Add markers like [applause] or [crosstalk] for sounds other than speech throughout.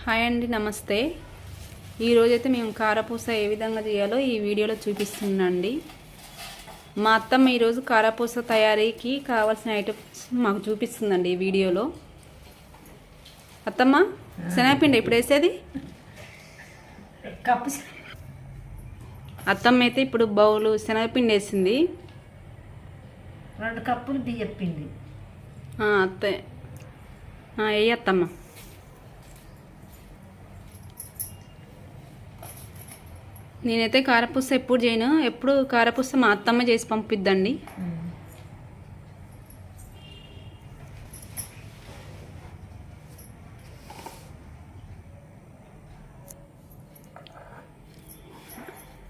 Hi అండి నమస్తే. ఈరోజైతే మేము కారపూస ఏ విధంగా చేయాలో ఈ వీడియోలో చూపిస్తున్నాండి మా అత్తమ్మ ఈరోజు కారపూస తయారీకి కావాల్సిన ఐటమ్స్ మాకు చూపిస్తుందండి ఈ వీడియోలో. అత్తమ్మ శనగపిండి ఎప్పుడు వేసేది? కప్పు అత్తమ్మ అయితే ఇప్పుడు బౌలు శనగపిండి వేసింది. రెండు కప్పులు బియ్యం పిండి ఆ, అత్తే ఏ నేనైతే కారపూస ఎప్పుడు చేయను. ఎప్పుడు కారపూస మా అత్తమ్మ చేసి పంపిద్దండి.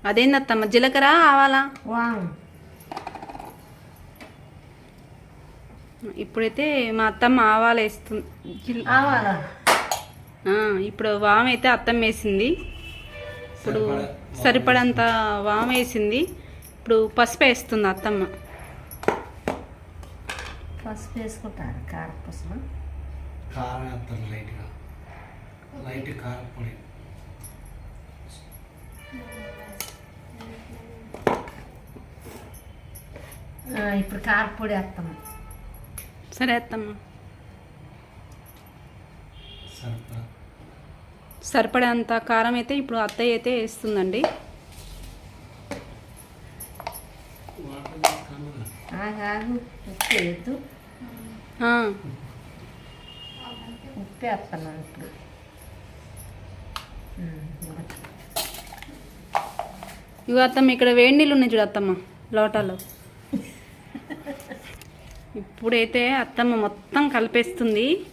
అదేంది అత్తమ్మ? జీలకర్ర ఆవాలా? ఇప్పుడైతే మా అత్తమ్మ ఆవాలు వేస్తుంది జీల- ఆవాలా? ఆ, ఇప్పుడు వామ అయితే అత్తమ్మ వేసింది. ఇప్పుడు సరిపడంత వామ వేసింది ఇప్పుడు పసుపు వేస్తుంది అత్తమ్మ పసుపు వేసుకుంటారు కారం లైట్గా. లైట్ కారం పొడి. ఆ, ఇప్పుడు కారపొడి వేస్తాము సరే అత్తమ్మ. సరిపడా సరిపడంత కారం అయితే ఇప్పుడు అత్తయ్య అయితే వేస్తుందండి. ఉప్పు వేస్తున్నాను ఇప్పుడు. ఇగో అత్తమ్మ ఇక్కడ వేడి నీళ్ళు ఉన్నాయి చూడు అత్తమ్మ లోటాలో. [laughs] ఇప్పుడైతే అత్తమ్మ మొత్తం కలిపేస్తుంది.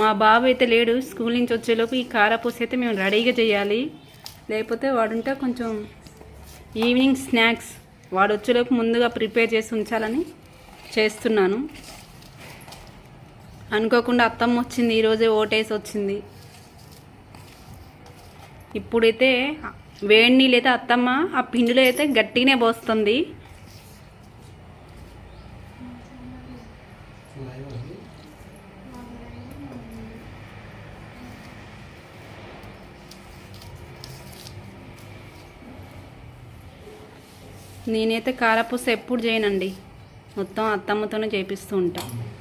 మా బాబు అయితే లేడు స్కూల్ నుంచి వచ్చేలోపు ఈ కారపూస అయితే మేము రెడీగా చేయాలి. లేకపోతే వాడుంటే కొంచెం ఈవినింగ్ స్నాక్స్ వాడు వచ్చేలోపు ముందుగా ప్రిపేర్ చేసి ఉంచాలని చేస్తున్నాను. అనుకోకుండా అత్తమ్మ వచ్చింది ఈరోజే ఓటేసి వచ్చింది. ఇప్పుడైతే వేడి నీళ్ళు అయితే అత్తమ్మ ఆ పిండిలో అయితే గట్టిగానే పోస్తుంది లైవ్ అది నేనైతే కారపూస ఎప్పుడు చేయనండి. మొత్తం అత్తమ్మతోనే చేపిస్తూ ఉంటాను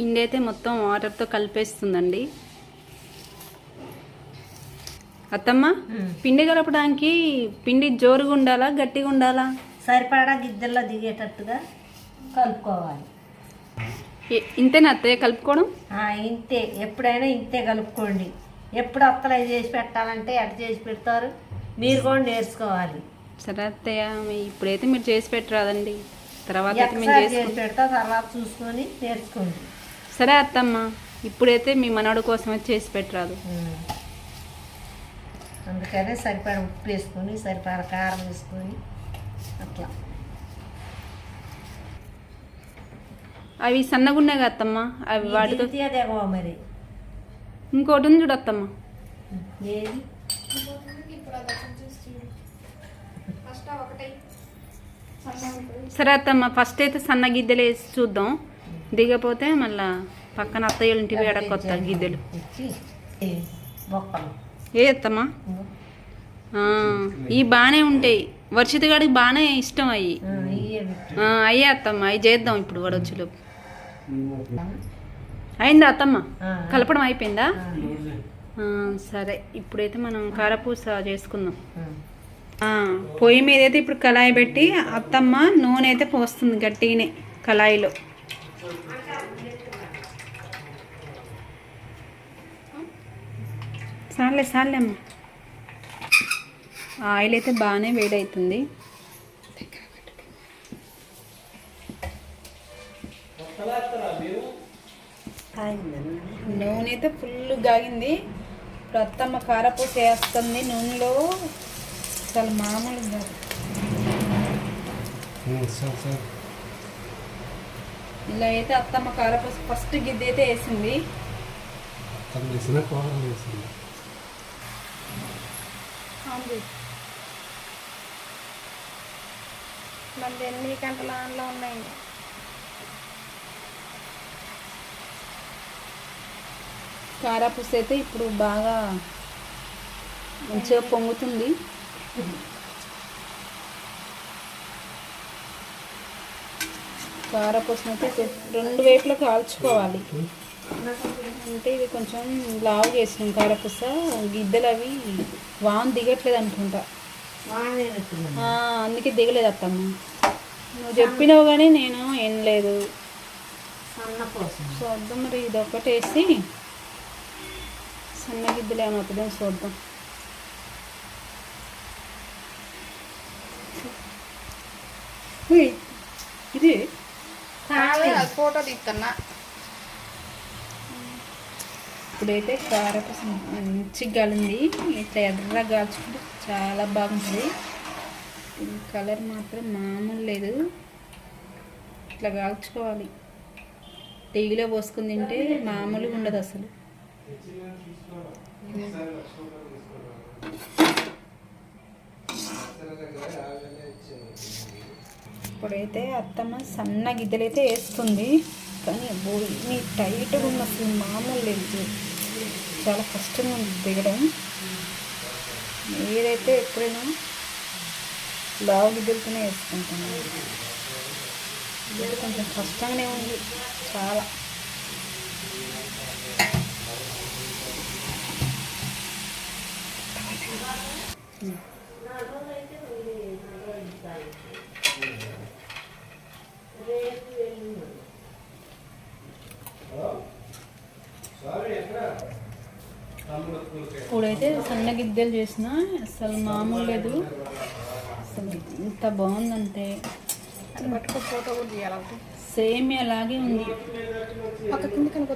పిండి అయితే మొత్తం వాటర్తో కలిపేస్తుందండి. అత్తమ్మ. పిండి కలపడానికి పిండి జోరుగా ఉండాలా గట్టిగా ఉండాలా? సరిపడా గిద్దెల్లో దిగేటట్టుగా కలుపుకోవాలి. ఇంతేనా అత్తయ్య కలుపుకోవడం? ఇంతే. ఎప్పుడైనా ఇంతే కలుపుకోండి. ఎప్పుడు అత్తలు చేసి పెట్టాలంటే ఎట్ట చేసి పెడతారు? మీరు కూడా నేర్చుకోవాలి. సరే అత్తయ్య ఇప్పుడైతే మీరు చేసి పెట్టరాదండి. తర్వాత చేసి పెడతా తర్వాత చూసుకొని నేర్చుకోండి. సరే అత్తమ్మ ఇప్పుడైతే మీ మనవడు కోసమే చేసి పెట్టరాదు. అందుకనే సరిపడ ఉప్పు వేసుకొని సరిపడ కారం వేసుకొని అట్లా. అవి సన్నగున్నాయి కదా అత్తమ్మ అవి వాటితో మరి. ఇంకోటి ఉంది చూడు అత్తమ్మ. ఏది? సరే అత్తమ్మ ఫస్ట్ అయితే సన్న గిద్దెలు వేసి చూద్దాం. దిగపోతే మళ్ళా పక్కన అత్తయ్య ఇంటికి ఎడకొత్త కొత్త గిద్దెలు. ఏ ఎత్తమ్మా ఇవి బాగానే ఉంటాయి. వర్షిత గాడికి బాగానే ఇష్టం అయ్యి అయ్యే అత్తమ్మ అవి చేద్దాం ఇప్పుడు వడొచ్చులోపు అయిందా అత్తమ్మ? కలపడం అయిపోయిందా? సరే ఇప్పుడైతే మనం కారపూస చేసుకుందాం. పొయ్యి మీద అయితే ఇప్పుడు కళాయి పెట్టి అత్తమ్మ నూనె అయితే పోస్తుంది గట్టిగానే కళాయిలో. సార్లే సార్లే అమ్మ. ఆయిల్ అయితే బాగానే వేడవుతుంది. అవుతుంది నూనె అయితే ఫుల్ గాగింది. ఇప్పుడు అత్తమ్మ కారపూస వేస్తుంది నూనెలో. అసలు మామూలుగా. ఇలా అయితే అత్తమ్మ కారపూస ఫస్ట్ గిద్దె అయితే వేసింది. మళ్ళీ ఎన్ని గంటల ఆన్లో ఉన్నాయి? కారపూస అయితే ఇప్పుడు బాగా మంచిగా పొంగుతుంది. కారపూసను అయితే రెండు వైపులా కాల్చుకోవాలి. అంటే ఇది కొంచెం లావు చేసినాం కారపూస. గిద్దెలు అవి వాన్ దిగట్లేదు అనుకుంటా. అందుకే దిగలేదు అత్తమ్మ. నువ్వు చెప్పినావు కానీ నేను ఏం లేదు. చూద్దాం మరి ఇది ఒకటి వేసి సన్న గిద్దెలు ఏమవుతుందో చూద్దాం ఇది ఫోటో తీస్తున్నా ఇప్పుడైతే కారపూస మంచిగా గాలింది. ఇట్లా ఎర్రగా కాల్చుకుంటే చాలా బాగుంటుంది. కలర్ మాత్రం మామూలు లేదు. ఇట్లా కాల్చుకోవాలి. టీవీలో పోసుకుని తింటే మామూలుగా ఉండదు అసలు. ఇప్పుడైతే అత్తమ్మ సన్న గిద్దెలైతే అయితే వేస్తుంది. కానీ బోల్ని టైట్గా ఉన్న అసలు మామూలు లేదు. చాలా కష్టంగా ఉంది దిగడం. ఏదైతే ఎప్పుడైనా లావు గిద్దెలతోనే వేసుకుంటాను. ఇది కొంచెం కష్టంగానే ఉంది చాలా. ఇప్పుడైతే సన్న గిద్దెలు చేసిన అసలు మామూలు లేదు. అసలు ఎంత బాగుందంటే. అది పట్టుకో ఫోటో కూడా తీయాలి సేమ్ అలాగే ఉంది. కింద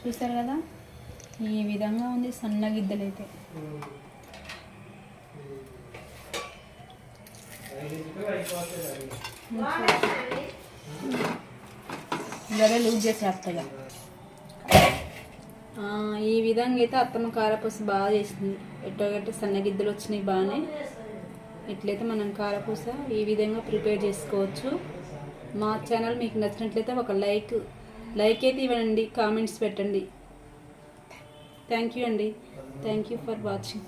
చూసారు కదా? ఈ విధంగా ఉంది సన్న గిద్దెలు అయితే. జర లూజ్ చేసేస్తగా ఈ విధంగా అయితే అత్తమ్మ కారపూస బాగా చేసింది. ఎట్టగట్ట సన్నగిద్దలు వచ్చినాయి బాగానే. ఇట్లయితే మనం కారపూస ఈ విధంగా ప్రిపేర్ చేసుకోవచ్చు. మా ఛానల్ మీకు నచ్చినట్లయితే ఒక లైక్ లైక్ అయితే ఇవ్వండి కామెంట్స్ పెట్టండి. థ్యాంక్ యూ అండి. Thank you for watching.